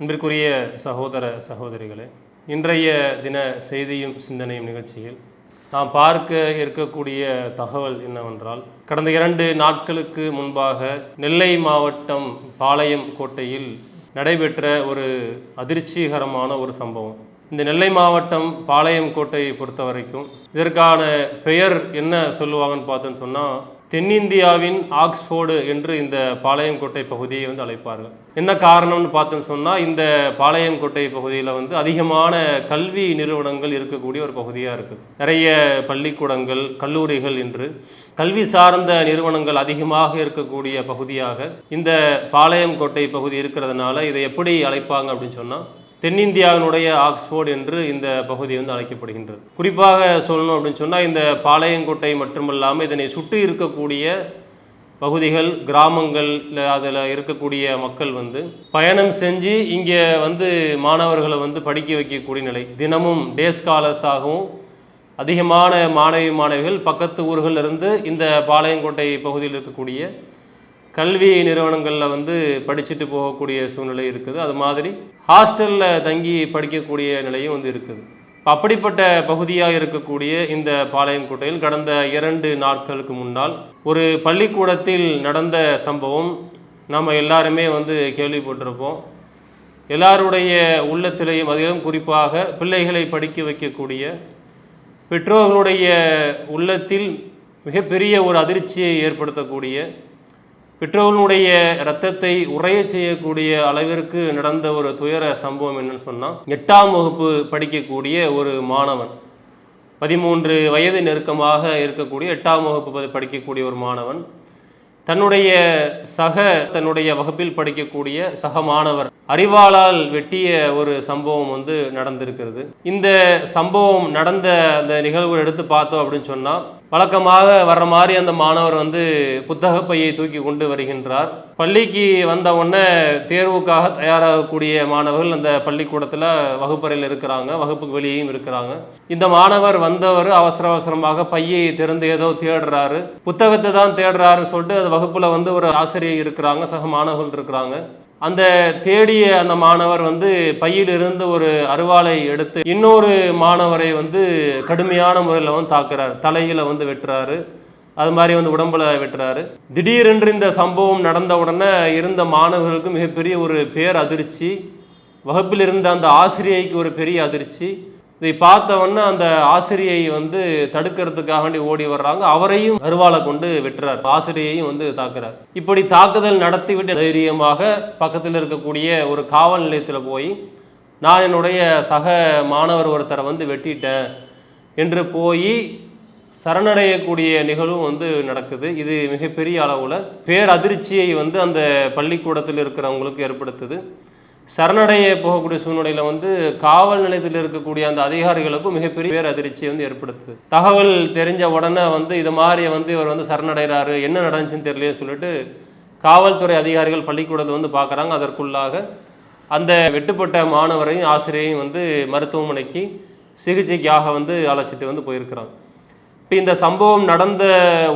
அன்பிற்குரிய சகோதர சகோதரிகளே இன்றைய தின செய்தியும் சிந்தனையும் நிகழ்ச்சியில் நாம் பார்க்க இருக்கக்கூடிய தகவல் என்னவென்றால் கடந்த இரண்டு நாட்களுக்கு முன்பாக நெல்லை மாவட்டம் பாளையம் கோட்டையில் நடைபெற்ற ஒரு அதிர்ச்சிகரமான ஒரு சம்பவம். இந்த நெல்லை மாவட்டம் பாளையம் கோட்டையை பொறுத்த வரைக்கும் இதற்கான பெயர் என்ன சொல்லுவாங்கன்னு பார்த்தோன்னு சொன்னால் தென்னிந்தியாவின் ஆக்ஸ்போர்டு என்று இந்த பாளையங்கோட்டை பகுதியை வந்து அழைப்பார்கள். என்ன காரணம்னு பார்த்தோன்னு சொன்னால் இந்த பாளையங்கோட்டை பகுதியில் வந்து அதிகமான கல்வி நிறுவனங்கள் இருக்கக்கூடிய ஒரு பகுதியாக இருக்குது நிறைய பள்ளிக்கூடங்கள் கல்லூரிகள் என்று கல்வி சார்ந்த நிறுவனங்கள் அதிகமாக இருக்கக்கூடிய பகுதியாக இந்த பாளையங்கோட்டை பகுதி இருக்கிறதுனால இதை எப்படி அழைப்பாங்க அப்படின்னு சொன்னால் தென்னிந்தியாவினுடைய ஆக்ஸ்போர்டு என்று இந்த பகுதி வந்து அழைக்கப்படுகின்றது. குறிப்பாக சொல்லணும் அப்படின்னு சொன்னால் இந்த பாளையங்கோட்டை மட்டுமல்லாமல் இதனை சுற்றி இருக்கக்கூடிய பகுதிகள் கிராமங்கள் அதில் இருக்கக்கூடிய மக்கள் வந்து பயணம் செஞ்சு இங்கே வந்து மாணவர்களை வந்து படிக்க வைக்கக்கூடிய நிலை. தினமும் டே ஸ்காலர்ஸாகவும் அதிகமான மாணவி மாணவிகள் பக்கத்து ஊர்களில் இருந்து இந்த பாளையங்கோட்டை பகுதியில் இருக்கக்கூடிய கல்வி நிறுவனங்களில் வந்து படிச்சுட்டு போகக்கூடிய சூழ்நிலை இருக்குது. அது மாதிரி ஹாஸ்டலில் தங்கி படிக்கக்கூடிய நிலையும் வந்து இருக்குது. அப்படிப்பட்ட பகுதியாக இருக்கக்கூடிய இந்த பாளையங்கோட்டையில் கடந்த இரண்டு நாட்களுக்கு முன்னால் ஒரு பள்ளிக்கூடத்தில் நடந்த சம்பவம் நம்ம எல்லாருமே வந்து கேள்விப்பட்டிருப்போம். எல்லாருடைய உள்ளத்திலேயும் அதிலும் குறிப்பாக பிள்ளைகளை படிக்க வைக்கக்கூடிய பெற்றோர்களுடைய உள்ளத்தில் மிகப்பெரிய ஒரு அதிர்ச்சியை ஏற்படுத்தக்கூடிய பெற்றோர்களுடைய ரத்தத்தை உறைய செய்யக்கூடிய அளவிற்கு நடந்த ஒரு துயர சம்பவம் என்னன்னு சொன்னால் எட்டாம் வகுப்பு படிக்கக்கூடிய ஒரு மாணவன் பதிமூன்று வயது நெருக்கமாக இருக்கக்கூடிய எட்டாம் வகுப்பு படிக்கக்கூடிய ஒரு மாணவன் தன்னுடைய சக தன்னுடைய வகுப்பில் படிக்கக்கூடிய சக மாணவர் அறிவாளால் வெட்டிய ஒரு சம்பவம் வந்து நடந்திருக்கிறது. இந்த சம்பவம் நடந்த அந்த நிகழ்வு எடுத்து பார்த்தோம் அப்படின்னு சொன்னால் வழக்கமாக வர்ற மாதிரி அந்த மாணவர் வந்து புத்தக பையை தூக்கி கொண்டு வருகின்றார். பள்ளிக்கு வந்த உடனே தேர்வுக்காக தயாராகக்கூடிய மாணவர்கள் அந்த பள்ளிக்கூடத்தில் வகுப்பறையில் இருக்கிறாங்க வகுப்புக்கு வெளியேயும் இருக்கிறாங்க. இந்த மாணவர் வந்தவர் அவசர அவசரமாக பையை திறந்து ஏதோ தேடுறாரு. புத்தகத்தை தான் தேடுறாருன்னு சொல்லிட்டு அது வகுப்பில் வந்து ஒரு ஆசிரியர் இருக்கிறாங்க சக மாணவர்கள் இருக்கிறாங்க. அந்த தேடிய அந்த மாணவர் வந்து பையிலிருந்து ஒரு அருவாளை எடுத்து இன்னொரு மாணவரை வந்து கடுமையான முறையில் வந்து தாக்குறார். தலையில் வந்து வெட்டுறாரு. அது மாதிரி வந்து உடம்புல வெட்டுறாரு. திடீரென்று இந்த சம்பவம் நடந்த உடனே இருந்த மாணவர்களுக்கு மிகப்பெரிய ஒரு பேர் அதிர்ச்சி வகுப்பில் இருந்த அந்த ஆசிரியைக்கு ஒரு பெரிய அதிர்ச்சி. இதை பார்த்தவொன்னே அந்த ஆசிரியை வந்து தடுக்கிறதுக்காக வேண்டி ஓடி வர்றாங்க. அவரையும் அருவாளை கொண்டு வெட்டுறார். ஆசிரியையும் வந்து தாக்குறார். இப்படி தாக்குதல் நடத்திவிட்டு தைரியமாக பக்கத்தில் இருக்கக்கூடிய ஒரு காவல் நிலையத்தில் போய் நான் என்னுடைய சக மாணவர் ஒருத்தரை வந்து வெட்டிட்டேன் என்று போய் சரணடையக்கூடிய நிகழ்வும் வந்து நடக்குது. இது மிகப்பெரிய அளவில் பேரதிர்ச்சியை வந்து அந்த பள்ளிக்கூடத்தில் இருக்கிறவங்களுக்கு ஏற்படுத்துது. சரணடைய போகக்கூடிய சூழ்நிலையில் வந்து காவல் நிலையத்தில் இருக்கக்கூடிய அந்த அதிகாரிகளுக்கும் மிகப்பெரிய பேர் அதிர்ச்சியை வந்து ஏற்படுத்துது. தகவல் தெரிஞ்ச உடனே வந்து இது மாதிரி வந்து இவர் வந்து சரணடைகிறாரு என்ன நடந்துச்சுன்னு தெரியலையே சொல்லிட்டு காவல்துறை அதிகாரிகள் பள்ளிக்கூடத்தை வந்து பார்க்குறாங்க. அதற்குள்ளாக அந்த வெட்டுப்பட்ட மாணவரையும் ஆசிரியரையும் வந்து மருத்துவமனைக்கு சிகிச்சைக்காக வந்து அழைச்சிட்டு வந்து போயிருக்கிறாங்க இப்போ இந்த சம்பவம் நடந்த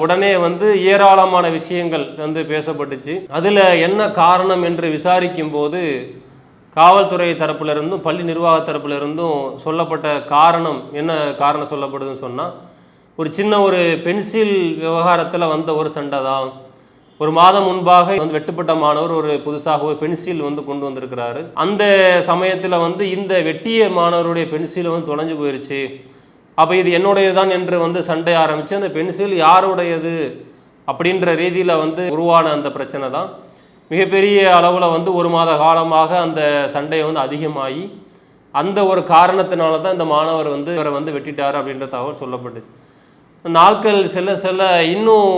உடனே வந்து ஏராளமான விஷயங்கள் வந்து பேசப்பட்டுச்சு. அதில் என்ன காரணம் என்று விசாரிக்கும் போது காவல்துறை தரப்புல இருந்தும் பள்ளி நிர்வாக தரப்பிலிருந்தும் சொல்லப்பட்ட காரணம் என்ன காரணம் சொல்லப்படுதுன்னு சொன்னால் ஒரு சின்ன ஒரு பென்சில் விவகாரத்தில் வந்த ஒரு சண்டை தான். ஒரு மாதம் முன்பாக வந்து வெட்டுப்பட்ட மாணவர் ஒரு புதுசாக ஒரு பென்சில் வந்து கொண்டு வந்திருக்கிறாரு. அந்த சமயத்தில் வந்து இந்த வெட்டிய மாணவருடைய பென்சில் வந்து தொலைஞ்சு போயிருச்சு. அப்போ இது என்னுடையது தான் என்று வந்து சண்டை ஆரம்பித்து அந்த பென்சில் யாருடையது அப்படின்ற ரீதியில் வந்து உருவான அந்த பிரச்சனை தான். மிகப்பெரிய அளவில் வந்து ஒரு மாத காலமாக அந்த சண்டை வந்து அதிகமாகி அந்த ஒரு காரணத்தினால தான் இந்த மாணவர் வந்து இவரை வந்து வெட்டிட்டார் அப்படின்ற தகவல் சொல்லப்படுது நாட்கள் சில சில இன்னும்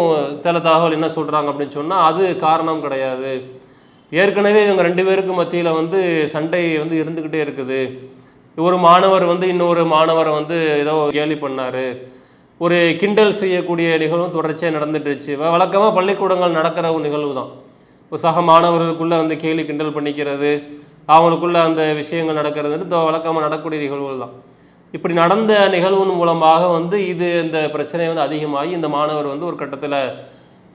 சில தகவல் என்ன சொல்கிறாங்க அப்படின்னு சொன்னால் அது காரணம் கிடையாது. ஏற்கனவே இவங்க ரெண்டு பேருக்கு மத்தியில் வந்து சண்டை வந்து இருந்துக்கிட்டே இருக்குது. ஒரு மாணவர் வந்து இன்னொரு மாணவரை வந்து ஏதோ கேலி பண்ணார். ஒரு கிண்டல் செய்யக்கூடிய நிகழ்வும் தொடர்ச்சியாக நடந்துட்டுருச்சு வழக்கமாக பள்ளிக்கூடங்கள் நடக்கிற ஒரு நிகழ்வு தான் சக மாணவர்களுக்குள்ளே வந்து கேலி கிண்டல் பண்ணிக்கிறது அவங்களுக்குள்ள அந்த விஷயங்கள் நடக்கிறதுன்ட்டு வழக்கமாக நடக்கக்கூடிய நிகழ்வுகள் தான். இப்படி நடந்த நிகழ்வின் மூலமாக வந்து இது இந்த பிரச்சனை வந்து அதிகமாகி இந்த மாணவர் வந்து ஒரு கட்டத்தில்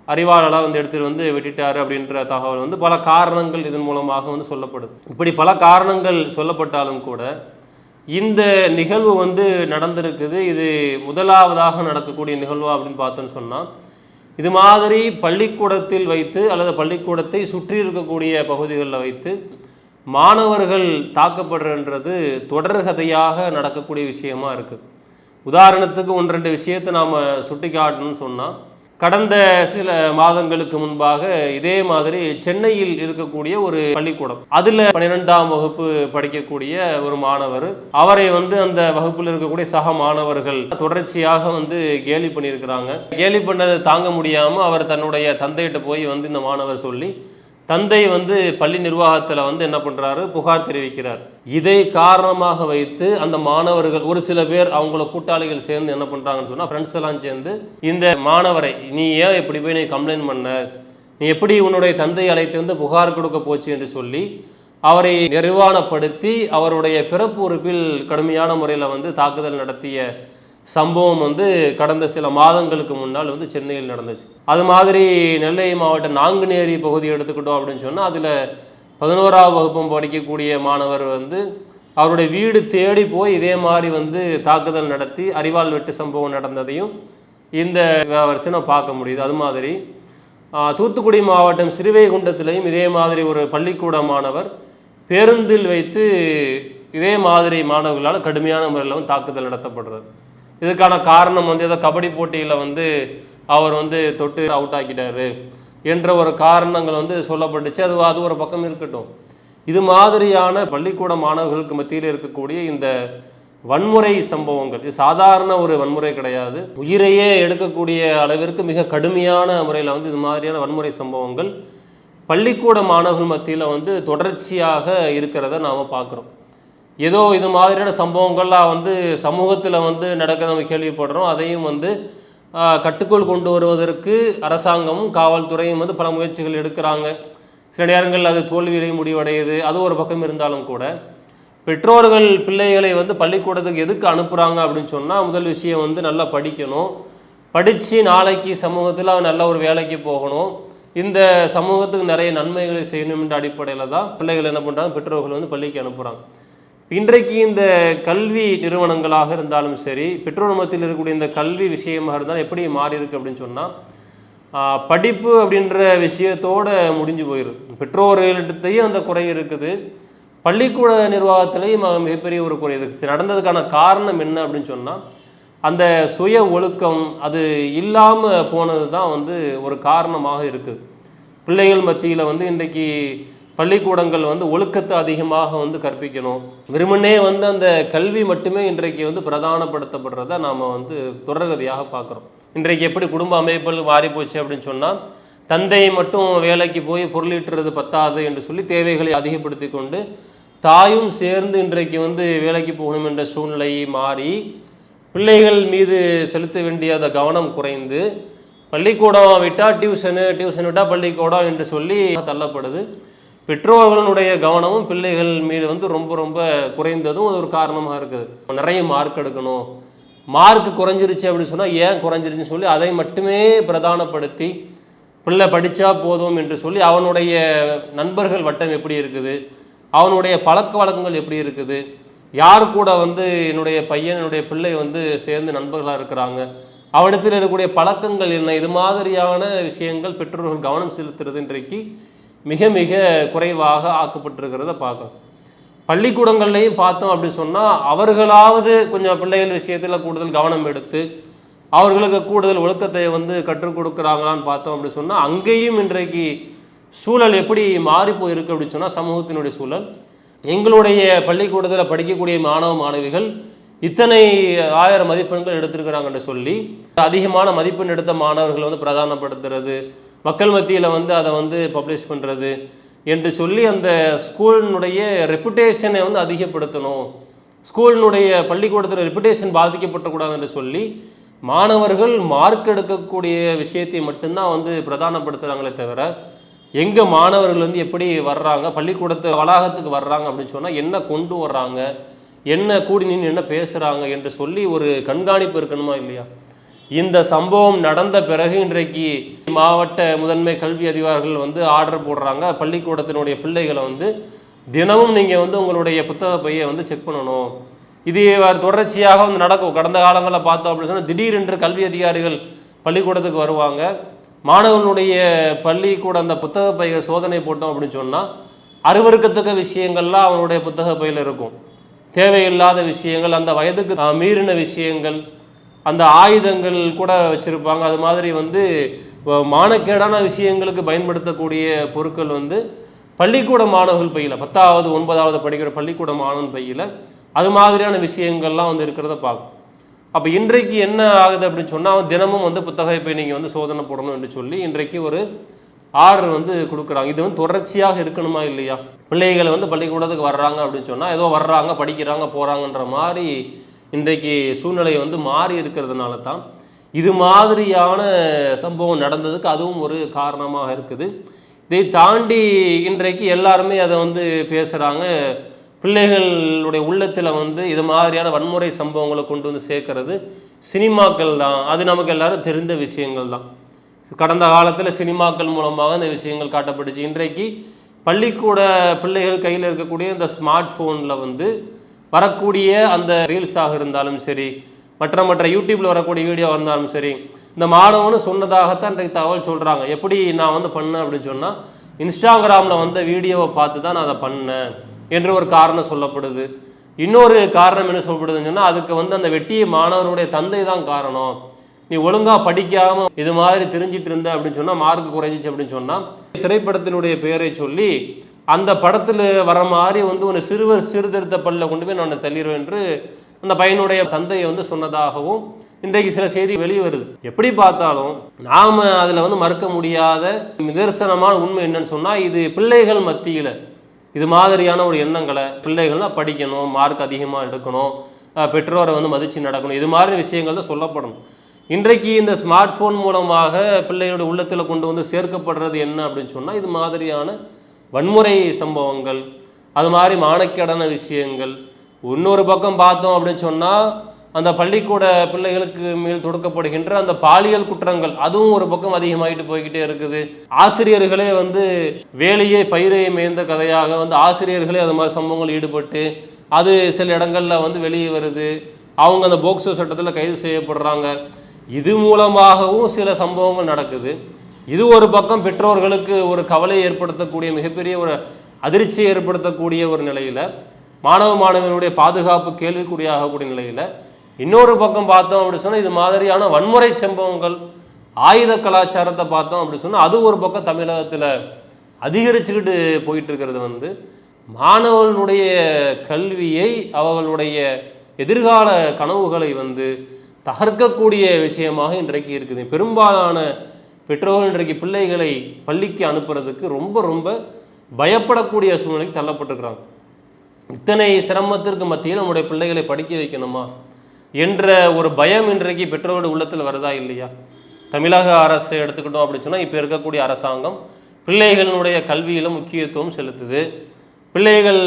அறிவாளராக வந்து எடுத்துகிட்டு வந்து வெட்டிட்டார் அப்படின்ற தகவல் வந்து பல காரணங்கள் இதன் மூலமாக வந்து சொல்லப்படுது. இப்படி பல காரணங்கள் சொல்லப்பட்டாலும் கூட இந்த நிகழ்வு வந்து நடந்திருக்குது இது முதலாவதாக நடக்கக்கூடிய நிகழ்வா அப்படின்னு பார்த்தோன்னு சொன்னால் இது மாதிரி பள்ளிக்கூடத்தில் வைத்து அல்லது பள்ளிக்கூடத்தை சுற்றி இருக்கக்கூடிய பகுதிகளில் வைத்து மாணவர்கள் தாக்கப்படுறன்றது தொடர்கதையாக நடக்கக்கூடிய விஷயமா இருக்குது உதாரணத்துக்கு ஒன்று ரெண்டு விஷயத்தை நாம் சுட்டி காட்டணும்னு சொன்னால் கடந்த சில மாதங்களுக்கு முன்பாக இதே மாதிரி சென்னையில் இருக்கக்கூடிய ஒரு பள்ளிக்கூடம். அதில் பன்னிரெண்டாம் வகுப்பு படிக்கக்கூடிய ஒரு மாணவர் அவரை வந்து அந்த வகுப்பில் இருக்கக்கூடிய சக மாணவர்கள் தொடர்ச்சியாக வந்து கேலி பண்ணியிருக்கிறாங்க. கேலி பண்ணதை தாங்க முடியாமல் அவர் தன்னுடைய தந்தையிட்ட போய் வந்து இந்த மாணவர் சொல்லி தந்தை வந்து பள்ளி நிர்வாகத்தில் வந்து என்ன பண்ணுறாரு புகார் தெரிவிக்கிறார். இதை காரணமாக வைத்து அந்த மாணவர்கள் ஒரு சில பேர் அவங்கள கூட்டாளிகள் சேர்ந்து என்ன பண்ணுறாங்கன்னு சொன்னால் ஃப்ரெண்ட்ஸ் எல்லாம் சேர்ந்து இந்த மாணவரை நீ ஏன் இப்படி போய் நீ கம்ப்ளைண்ட் பண்ண? நீ எப்படி உன்னுடைய தந்தை அழைத்து வந்து புகார் கொடுக்க போச்சு என்று சொல்லி அவரை நிர்வாணப்படுத்தி அவருடைய பிறப்பு உறுப்பில் கடுமையான முறையில் வந்து தாக்குதல் நடத்திய சம்பவம் வந்து கடந்த சில மாதங்களுக்கு முன்னால் வந்து சென்னையில் நடந்துச்சு. அது மாதிரி நெல்லை மாவட்டம் நாங்குநேரி பகுதி எடுத்துக்கிட்டோம் அப்படின்னு சொன்னால் அதில் பதினோராவது வகுப்பும் படிக்கக்கூடிய மாணவர் வந்து அவருடைய வீடு தேடி போய் இதே மாதிரி வந்து தாக்குதல் நடத்தி அறிவால் வெட்டு சம்பவம் நடந்ததையும் இந்த வருஷம் பார்க்க முடியுது. அது மாதிரி தூத்துக்குடி மாவட்டம் சிறுவைகுண்டத்திலையும் இதே மாதிரி ஒரு பள்ளிக்கூட மாணவர் பேருந்தில் வைத்து இதே மாதிரி மாணவர்களால் கடுமையான முறையில் வந்து தாக்குதல் நடத்தப்படுறது இதுக்கான காரணம் வந்து ஏதோ கபடி போட்டியில் வந்து அவர் வந்து தொட்டு அவுட் ஆக்கிட்டாரு என்ற ஒரு காரணங்கள் வந்து சொல்லப்பட்டுச்சு. அது அது ஒரு பக்கம் இருக்கட்டும். இது மாதிரியான பள்ளிக்கூட மாணவர்களுக்கு மத்தியில் இருக்கக்கூடிய இந்த வன்முறை சம்பவங்கள். இது சாதாரண ஒரு வன்முறை கிடையாது. உயிரையே எடுக்கக்கூடிய அளவிற்கு மிக கடுமையான முறையில் வந்து இது மாதிரியான வன்முறை சம்பவங்கள் பள்ளிக்கூட மாணவர்கள் மத்தியில் வந்து தொடர்ச்சியாக இருக்கிறத நாம் பார்க்குறோம். ஏதோ இது மாதிரியான சம்பவங்கள்லாம் வந்து சமூகத்தில் வந்து நடக்க நம்ம கேள்விப்படுறோம். அதையும் வந்து கட்டுக்கோள் கட்டுக்குள் கொண்டு வருவதற்கு அரசாங்கமும் காவல்துறையும் வந்து பல முயற்சிகள் எடுக்கிறாங்க. சில நேரங்களில் அது தோல்வியிலையும் முடிவடையுது. அது ஒரு பக்கம் இருந்தாலும் கூட பெற்றோர்கள் பிள்ளைகளை வந்து பள்ளிக்கூடத்துக்கு எதுக்கு அனுப்புகிறாங்க அப்படின்னு சொன்னால் முதல் விஷயம் வந்து நல்லா படிக்கணும். படித்து நாளைக்கு சமூகத்தில் அவன் நல்ல ஒரு வேலைக்கு போகணும். இந்த சமூகத்துக்கு நிறைய நன்மைகளை செய்யணும் என்ற அடிப்படையில் தான் பிள்ளைகள் என்ன பண்ணுறாங்க பெற்றோர்கள் வந்து பள்ளிக்கு அனுப்புகிறாங்க இன்றைக்கு இந்த கல்வி நிறுவனங்களாக இருந்தாலும் சரி பெற்றோர் மத்தியில் இருக்கக்கூடிய இந்த கல்வி விஷயமாக இருந்தாலும் எப்படி மாறி இருக்கு அப்படின்னு சொன்னால் படிப்பு அப்படின்ற விஷயத்தோட முடிஞ்சு போயிடும் பெற்றோர்களிடத்தையும் அந்த குறை இருக்குது. பள்ளிக்கூட நிர்வாகத்திலையும் மிகப்பெரிய ஒரு குறை இருக்குது நடந்ததுக்கான காரணம் என்ன அப்படின்னு சொன்னால் அந்த சுய ஒழுக்கம் அது இல்லாமல் போனது தான் வந்து ஒரு காரணமாக இருக்குது பிள்ளைகள் மத்தியில் வந்து இன்றைக்கி பள்ளிக்கூடங்கள் வந்து ஒழுக்கத்தை அதிகமாக வந்து கற்பிக்கணும். வெறுமனே வந்து அந்த கல்வி மட்டுமே இன்றைக்கு வந்து பிரதானப்படுத்தப்படுறத நாம் வந்து தொடர்கதையாக பார்க்குறோம். இன்றைக்கு எப்படி குடும்ப அமைப்புகள் மாறி போச்சு அப்படின்னு சொன்னால் தந்தை மட்டும் வேலைக்கு போய் பொருளீட்டுறது பத்தாது என்று சொல்லி தேவைகளை அதிகப்படுத்தி கொண்டு தாயும் சேர்ந்து இன்றைக்கு வந்து வேலைக்கு போகணும் என்ற சூழ்நிலை மாறி பிள்ளைகள் மீது செலுத்த வேண்டிய அந்த கவனம் குறைந்து பள்ளிக்கூடம் விட்டால் டியூஷனு டியூஷன் விட்டால் பள்ளிக்கூடம் என்று சொல்லி தள்ளப்படுது. பெற்றோர்களுடைய கவனமும் பிள்ளைகள் மீது வந்து ரொம்ப ரொம்ப குறைந்ததும் அது ஒரு காரணமாக இருக்குது. நிறைய மார்க் எடுக்கணும். மார்க் குறைஞ்சிருச்சு அப்படின்னு சொன்னால் ஏன் குறைஞ்சிருச்சுன்னு சொல்லி அதை மட்டுமே பிரதானப்படுத்தி பிள்ளை படித்தா போதும் என்று சொல்லி அவனுடைய நண்பர்கள் வட்டம் எப்படி இருக்குது? அவனுடைய பழக்க வழக்கங்கள் எப்படி இருக்குது? யார் கூட வந்து என்னுடைய பையன் என்னுடைய பிள்ளை வந்து சேர்ந்து நண்பர்களாக இருக்கிறாங்க? அவனிடத்தில் இருக்கக்கூடிய பழக்கங்கள் என்ன? இது மாதிரியான விஷயங்கள் பெற்றோர்கள் கவனம் செலுத்துறது இன்றைக்கு மிக மிக குறைவாக ஆக்கப்பட்டிருக்கிறத பார்க்குறோம் பள்ளிக்கூடங்கள்லையும் பார்த்தோம் அப்படி சொன்னால் அவர்களாவது கொஞ்சம் பிள்ளைகள் விஷயத்தில் கூடுதல் கவனம் எடுத்து அவர்களுக்கு கூடுதல் ஒழுக்கத்தை வந்து கற்றுக் கொடுக்குறாங்களான்னு பார்த்தோம் அப்படி சொன்னால் அங்கேயும் இன்றைக்கு சூழல் எப்படி மாறி போயிருக்கு அப்படின்னு சொன்னால் சமூகத்தினுடைய சூழல். எங்களுடைய பள்ளிக்கூடத்தில் படிக்கக்கூடிய மாணவ மாணவிகள் இத்தனை ஆயிரம் மதிப்பெண்கள் எடுத்திருக்கிறாங்கன்னு சொல்லி அதிகமான மதிப்பெண் எடுத்த மாணவர்களை வந்து பிரதானப்படுத்துறது மக்கள் மத்தியில் வந்து அதை வந்து பப்ளிஷ் பண்ணுறது என்று சொல்லி அந்த ஸ்கூலினுடைய ரெப்புடேஷனை வந்து அதிகப்படுத்தணும். ஸ்கூலினுடைய பள்ளிக்கூடத்தில் ரெப்புடேஷன் பாதிக்கப்படக்கூடாதுன்னு சொல்லி மாணவர்கள் மார்க் எடுக்கக்கூடிய விஷயத்தை மட்டும்தான் வந்து பிரதானப்படுத்துகிறாங்களே தவிர எங்கே மாணவர்கள் வந்து எப்படி வர்றாங்க பள்ளிக்கூடத்து வளாகத்துக்கு வர்றாங்க அப்படின்னு சொன்னால் என்ன கொண்டு வர்றாங்க என்ன கூடி நின்று என்ன பேசுகிறாங்க என்று சொல்லி ஒரு கண்காணிப்பு இருக்கணுமா இல்லையா? இந்த சம்பவம் நடந்த பிறகு இன்றைக்கு மாவட்ட முதன்மை கல்வி அதிகாரிகள் வந்து ஆர்டர் போடுறாங்க. பள்ளிக்கூடத்தினுடைய பிள்ளைகளை வந்து தினமும் நீங்கள் வந்து உங்களுடைய புத்தக பையை வந்து செக் பண்ணணும். இது தொடர்ச்சியாக வந்து நடக்கும். கடந்த காலங்களில் பார்த்தோம் அப்படின்னு சொன்னால் திடீரென்று கல்வி அதிகாரிகள் பள்ளிக்கூடத்துக்கு வருவாங்க. மாணவனுடைய பள்ளிக்கூட அந்த புத்தக பையை சோதனை போட்டோம் அப்படின்னு சொன்னால் அருவருக்கத்தக்க விஷயங்கள்லாம் அவனுடைய புத்தக பையில் இருக்கும். தேவையில்லாத விஷயங்கள் அந்த வயதுக்கு மீறின விஷயங்கள் அந்த ஆயுதங்கள் கூட வச்சுருப்பாங்க. அது மாதிரி வந்து மானக்கேடான விஷயங்களுக்கு பயன்படுத்தக்கூடிய பொருட்கள் வந்து பள்ளிக்கூட மாணவர்கள் பையில் பத்தாவது ஒன்பதாவது படிக்கிற பள்ளிக்கூட மாணவன் பையில் அது மாதிரியான விஷயங்கள்லாம் வந்து இருக்கிறத பார்க்கும். அப்போ இன்றைக்கு என்ன ஆகுது அப்படின்னு சொன்னால் தினமும் வந்து புத்தக பை நீங்கள் வந்து சோதனை போடணும் என்று சொல்லி இன்றைக்கு ஒரு ஆர்டர் வந்து கொடுக்குறாங்க. இது வந்து தொடர்ச்சியாக இருக்கணுமா இல்லையா? பிள்ளைகள் வந்து பள்ளிக்கூடத்துக்கு வர்றாங்க அப்படின்னு சொன்னால் ஏதோ வர்றாங்க படிக்கிறாங்க போகிறாங்கன்ற மாதிரி இன்றைக்கு சூழ்நிலை வந்து மாறி இருக்கிறதுனால தான் இது மாதிரியான சம்பவம் நடந்ததுக்கு அதுவும் ஒரு காரணமாக இருக்குது. இதை தாண்டி இன்றைக்கு எல்லாருமே அதை வந்து பேசுகிறாங்க பிள்ளைகளுடைய உள்ளத்தில் வந்து இது மாதிரியான வன்முறை சம்பவங்களை கொண்டு வந்து சேர்க்கறது சினிமாக்கள் தான். அது நமக்கு எல்லாரும் தெரிந்த விஷயங்கள் தான். கடந்த காலத்தில் சினிமாக்கள் மூலமாக இந்த விஷயங்கள் காட்டப்பட்டுச்சு. இன்றைக்கு பள்ளிக்கூட பிள்ளைகள் கையில் இருக்கக்கூடிய இந்த ஸ்மார்ட் ஃபோனில் வந்து வரக்கூடிய அந்த ரீல்ஸாக இருந்தாலும் சரி மற்ற மற்ற யூடியூப்பில் வரக்கூடிய வீடியோ இருந்தாலும் சரி இந்த மாணவனு சொன்னதாகத்தான் இன்றைக்கு தகவல் சொல்கிறாங்க எப்படி நான் வந்து பண்ணேன் அப்படின்னு சொன்னால் இன்ஸ்டாகிராமில் வந்த வீடியோவை பார்த்து தான் நான் அதை பண்ணேன் என்று ஒரு காரணம் சொல்லப்படுது. இன்னொரு காரணம் என்ன சொல்லப்படுதுன்னு சொன்னால் அதுக்கு வந்து அந்த வெட்டிய மாணவனுடைய தந்தை தான் காரணம். நீ ஒழுங்காக படிக்காமல் இது மாதிரி தெரிஞ்சிட்டு இருந்த அப்படின்னு சொன்னால் மார்க் குறைஞ்சிச்சு அப்படின்னு சொன்னால் திரைப்படத்தினுடைய பெயரை சொல்லி அந்த படத்தில் வர மாதிரி வந்து ஒரு சிறுவர் சீர்திருத்த பள்ளியில் கொண்டு போய் நான் தள்ளிடுவேன் என்று அந்த பையனுடைய தந்தையை வந்து சொன்னதாகவும் இன்றைக்கு சில செய்தி வெளியே வருது. எப்படி பார்த்தாலும் நாம் அதில் வந்து மறுக்க முடியாத நிதர்சனமான உண்மை என்னன்னு சொன்னால் இது பிள்ளைகள் மத்தியில் இது மாதிரியான ஒரு எண்ணங்களை பிள்ளைகள்லாம் படிக்கணும் மார்க் அதிகமாக எடுக்கணும் பெற்றோரை வந்து மதித்து நடக்கணும் இது மாதிரி விஷயங்கள் தான் சொல்லப்படணும். இன்றைக்கு இந்த ஸ்மார்ட் ஃபோன் மூலமாக பிள்ளைகளுடைய உள்ளத்தில் கொண்டு வந்து சேர்க்கப்படுறது என்ன அப்படின்னு சொன்னால் இது மாதிரியான வன்முறை சம்பவங்கள் அது மாதிரி மானக்கேடான விஷயங்கள். இன்னொரு பக்கம் பார்த்தோம் அப்படின்னு சொன்னால் அந்த பள்ளிக்கூட பிள்ளைகளுக்கு மேல் தொடுக்கப்படுகின்ற அந்த பாலியல் குற்றங்கள் அதுவும் ஒரு பக்கம் அதிகமாகிட்டு போய்கிட்டே இருக்குது. ஆசிரியர்களே வந்து வேலையே பயிரை மேய்ந்த கதையாக வந்து ஆசிரியர்களே அது மாதிரி சம்பவங்கள் ஈடுபட்டு அது சில இடங்களில் வந்து வெளியே வருது. அவங்க அந்த போக்சோ சட்டத்தில் கைது செய்யப்படுறாங்க. இது மூலமாகவும் சில சம்பவங்கள் நடக்குது. இது ஒரு பக்கம் பெற்றோர்களுக்கு ஒரு கவலை ஏற்படுத்தக்கூடிய மிகப்பெரிய ஒரு அதிர்ச்சி ஏற்படுத்தக்கூடிய ஒரு நிலையில் மாணவ மாணவியனுடைய பாதுகாப்பு கேள்விக்குறியாகக்கூடிய நிலையில் இன்னொரு பக்கம் பார்த்தோம் அப்படி சொன்னால் இது மாதிரியான வன்முறை சம்பவங்கள் ஆயுத கலாச்சாரத்தை பார்த்தோம் அப்படி சொன்னால் அது ஒரு பக்கம் தமிழகத்தில் அதிகரிச்சுக்கிட்டு போயிட்டு இருக்கிறது வந்து மாணவர்களுடைய கல்வியை அவர்களுடைய எதிர்கால கனவுகளை வந்து தகர்க்கக்கூடிய விஷயமாக இன்றைக்கு இருக்குது. பெரும்பாலான பெற்றோர்கள் இன்றைக்கு பிள்ளைகளை பள்ளிக்கு அனுப்புறதுக்கு ரொம்ப ரொம்ப பயப்படக்கூடிய சூழ்நிலைக்கு தள்ளப்பட்டிருக்கிறாங்க. இத்தனை சிரமத்திற்கு மத்தியில் நம்முடைய பிள்ளைகளை படிக்க வைக்கணுமா என்ற ஒரு பயம் இன்றைக்கு பெற்றோருடைய உள்ளத்தில் வருதா இல்லையா? தமிழக அரசு எடுத்துக்கிட்டோம் அப்படி சொன்னால் இப்போ இருக்கக்கூடிய அரசாங்கம் பிள்ளைகளினுடைய கல்வியிலும் முக்கியத்துவம் செலுத்துது. பிள்ளைகள்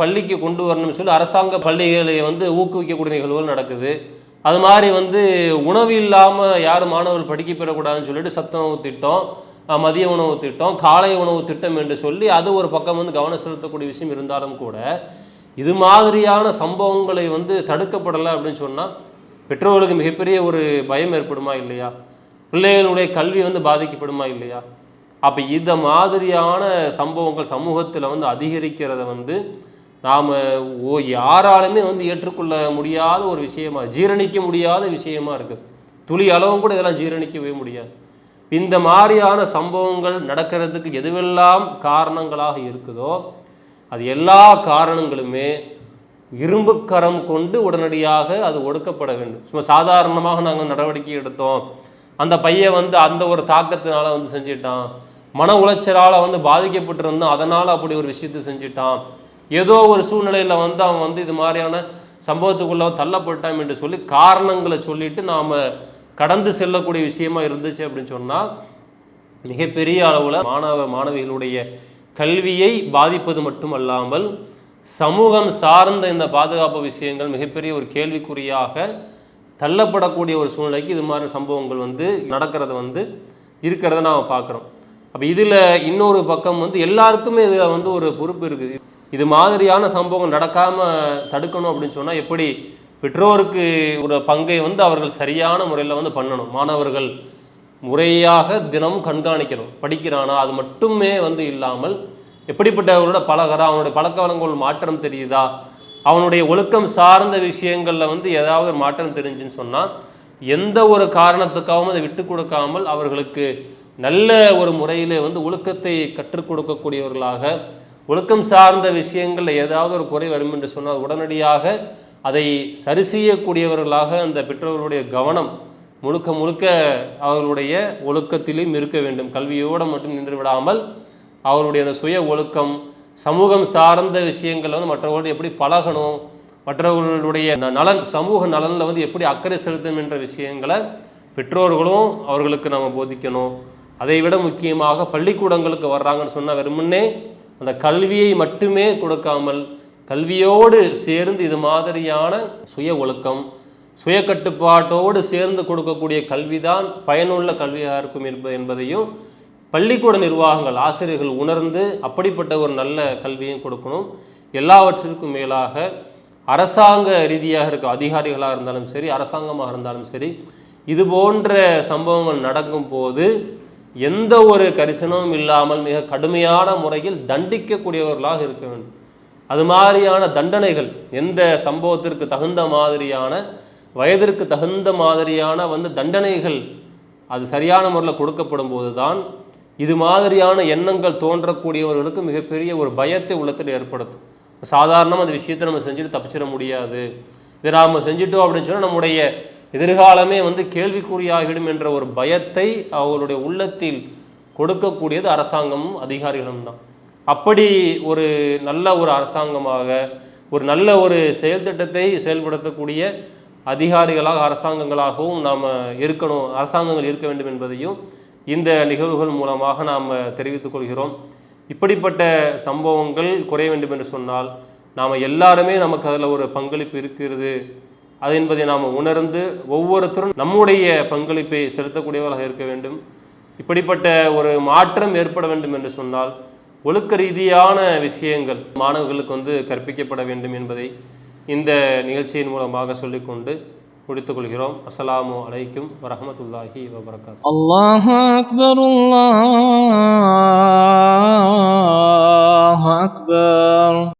பள்ளிக்கு கொண்டு வரணும்னு சொல்லி அரசாங்க பள்ளிகளை வந்து ஊக்குவிக்கக்கூடிய நிகழ்வுகள் நடக்குது. அது மாதிரி வந்து உணவு இல்லாமல் யாரும் மாணவர்கள் படிக்க பெறக்கூடாதுன்னு சொல்லிட்டு சத்துணவு திட்டம் மதிய உணவு திட்டம் காலை உணவு திட்டம் என்று சொல்லி அது ஒரு பக்கம் வந்து கவனம் செலுத்தக்கூடிய விஷயம் இருந்தாலும் கூட இது மாதிரியான சம்பவங்களை வந்து தடுக்கப்படலை அப்படின்னு சொன்னால் பெற்றோர்களுக்கு மிகப்பெரிய ஒரு பயம் ஏற்படுமா இல்லையா? பிள்ளைகளுடைய கல்வி வந்து பாதிக்கப்படுமா இல்லையா? அப்போ இந்த மாதிரியான சம்பவங்கள் சமூகத்தில் வந்து அதிகரிக்கிறத வந்து நாம் ஓ யாராலுமே வந்து ஏற்றுக்கொள்ள முடியாத ஒரு விஷயமா ஜீரணிக்க முடியாத விஷயமா இருக்குது துளி அளவும் கூட இதெல்லாம் ஜீரணிக்கவே முடியாது. இந்த மாதிரியான சம்பவங்கள் நடக்கிறதுக்கு எதுவெல்லாம் காரணங்களாக இருக்குதோ அது எல்லா காரணங்களுமே இரும்புக்கரம் கொண்டு உடனடியாக அது ஒடுக்கப்பட வேண்டும். சும்மா சாதாரணமாக நாங்கள் நடவடிக்கை எடுத்தோம். அந்த பையன் வந்து அந்த ஒரு தாக்கத்தினால வந்து செஞ்சிட்டான். மன உளைச்சலால் வந்து பாதிக்கப்பட்டிருந்தோம் அதனால் அப்படி ஒரு விஷயத்தை செஞ்சிட்டான். ஏதோ ஒரு சூழ்நிலையில் வந்து அவன் வந்து இது மாதிரியான சம்பவத்துக்குள்ளே அவன் தள்ளப்பட்டான் என்று சொல்லி காரணங்களை சொல்லிட்டு நாம் கடந்து செல்லக்கூடிய விஷயமா இருந்துச்சு அப்படின்னு சொன்னால் மிகப்பெரிய அளவில் மாணவ மாணவிகளுடைய கல்வியை பாதிப்பது மட்டுமல்லாமல் சமூகம் சார்ந்த இந்த பாதுகாப்பு விஷயங்கள் மிகப்பெரிய ஒரு கேள்விக்குறியாக தள்ளப்படக்கூடிய ஒரு சூழ்நிலைக்கு இது மாதிரி சம்பவங்கள் வந்து நடக்கிறத வந்து இருக்கிறத நாம் பார்க்குறோம். அப்போ இதில் இன்னொரு பக்கம் வந்து எல்லாருக்குமே இதில் வந்து ஒரு பொறுப்பு இருக்குது. இது மாதிரியான சம்பவங்கள் நடக்காமல் தடுக்கணும் அப்படின்னு சொன்னால் எப்படி பெற்றோருக்கு ஒரு பங்கை வந்து அவர்கள் சரியான முறையில் வந்து பண்ணணும்? மாணவர்கள் முறையாக தினமும் கண்காணிக்கணும். படிக்கிறானா? அது மட்டுமே வந்து இல்லாமல் எப்படிப்பட்டவர்களோட பழகிறா? அவனுடைய பழக்க வழக்கங்கள் மாற்றம் தெரியுதா? அவனுடைய ஒழுக்கம் சார்ந்த விஷயங்களில் வந்து ஏதாவது மாற்றம் தெரிஞ்சுன்னு சொன்னால் எந்த ஒரு காரணத்துக்காகவும் அதை விட்டு கொடுக்காமல் அவர்களுக்கு நல்ல ஒரு முறையிலே வந்து ஒழுக்கத்தை கற்றுக் கொடுக்கக்கூடியவர்களாக ஒழுக்கம் சார்ந்த விஷயங்களில் ஏதாவது ஒரு குறை வரும் என்று சொன்னால் உடனடியாக அதை சரி செய்யக்கூடியவர்களாக அந்த பெற்றோர்களுடைய கவனம் முழுக்க முழுக்க அவர்களுடைய ஒழுக்கத்திலும் இருக்க வேண்டும். கல்வியோடு மட்டும் நின்று விடாமல் அவருடைய அந்த சுய ஒழுக்கம் சமூகம் சார்ந்த விஷயங்கள் வந்து மற்றவர்களோடு எப்படி பழகணும் மற்றவர்களுடைய ந- நலன் சமூக நலனில் வந்து எப்படி அக்கறை செலுத்தணும் என்ற விஷயங்களை பெற்றோர்களும் அவர்களுக்கு நம்ம போதிக்கணும். அதை விட முக்கியமாக பள்ளிக்கூடங்களுக்கு வர்றாங்கன்னு சொன்னால் வெறுமுன்னே அந்த கல்வியை மட்டுமே கொடுக்காமல் கல்வியோடு சேர்ந்து இது மாதிரியான சுய ஒழுக்கம் சுய கட்டுப்பாட்டோடு சேர்ந்து கொடுக்கக்கூடிய கல்வி தான் பயனுள்ள கல்வியாக இருக்கும் என்பதையும் பள்ளிக்கூட நிர்வாகங்கள் ஆசிரியர்கள் உணர்ந்து அப்படிப்பட்ட ஒரு நல்ல கல்வியும் கொடுக்கணும். எல்லாவற்றிற்கும் மேலாக அரசாங்க ரீதியாக இருக்க அதிகாரிகளாக இருந்தாலும் சரி அரசாங்கமாக இருந்தாலும் சரி இது போன்ற சம்பவங்கள் நடக்கும் போது எந்த ஒரு கரிசனமும் இல்லாமல் மிக கடுமையான முறையில் தண்டிக்கக்கூடியவர்களாக இருக்க வேண்டும். அது மாதிரியான தண்டனைகள் எந்த சம்பவத்திற்கு தகுந்த மாதிரியான வயதிற்கு தகுந்த மாதிரியான வந்து தண்டனைகள் அது சரியான முறையில் கொடுக்கப்படும் போது தான் இது மாதிரியான எண்ணங்கள் தோன்றக்கூடியவர்களுக்கு மிகப்பெரிய ஒரு பயத்தை உள்ளத்தில் ஏற்படுத்தும். சாதாரணமாக அந்த விஷயத்தை நம்ம செஞ்சுட்டு தப்பிச்சிட முடியாது. இதை நாம் செஞ்சுட்டோம் அப்படின்னு சொன்னால் நம்முடைய எதிர்காலமே வந்து கேள்விக்குறியாகிடும் என்ற ஒரு பயத்தை அவர்களுடைய உள்ளத்தில் கொடுக்கக்கூடியது அரசாங்கமும் அதிகாரிகளும் தான். அப்படி ஒரு நல்ல ஒரு அரசாங்கமாக ஒரு நல்ல ஒரு செயல் திட்டத்தை செயல்படுத்தக்கூடிய அதிகாரிகளாக அரசாங்கங்களாகவும் நாம் இருக்கணும் அரசாங்கங்கள் இருக்க வேண்டும் என்பதையும் இந்த நிகழ்வுகள் மூலமாக நாம் தெரிவித்துக் கொள்கிறோம். இப்படிப்பட்ட சம்பவங்கள் குறைய வேண்டும் என்று சொன்னால் நாம் எல்லாருமே நமக்கு அதில் ஒரு பங்களிப்பு இருக்கிறது. அது என்பதை நாம் உணர்ந்து ஒவ்வொருத்தரும் நம்முடைய பங்களிப்பை செலுத்தக்கூடியவர்களாக இருக்க வேண்டும். இப்படிப்பட்ட ஒரு மாற்றம் ஏற்பட வேண்டும் என்று சொன்னால் ஒழுக்க ரீதியான விஷயங்கள் மாணவர்களுக்கு வந்து கற்பிக்கப்பட வேண்டும் என்பதை இந்த நிகழ்ச்சியின் மூலமாக சொல்லிக்கொண்டு முடித்துக்கொள்கிறோம் அஸ்லாம் அலைக்கும் வரமத்துல்லாஹி வபரகாத் அல்லாஹ் அக்பர் அல்லாஹ் அக்பர்.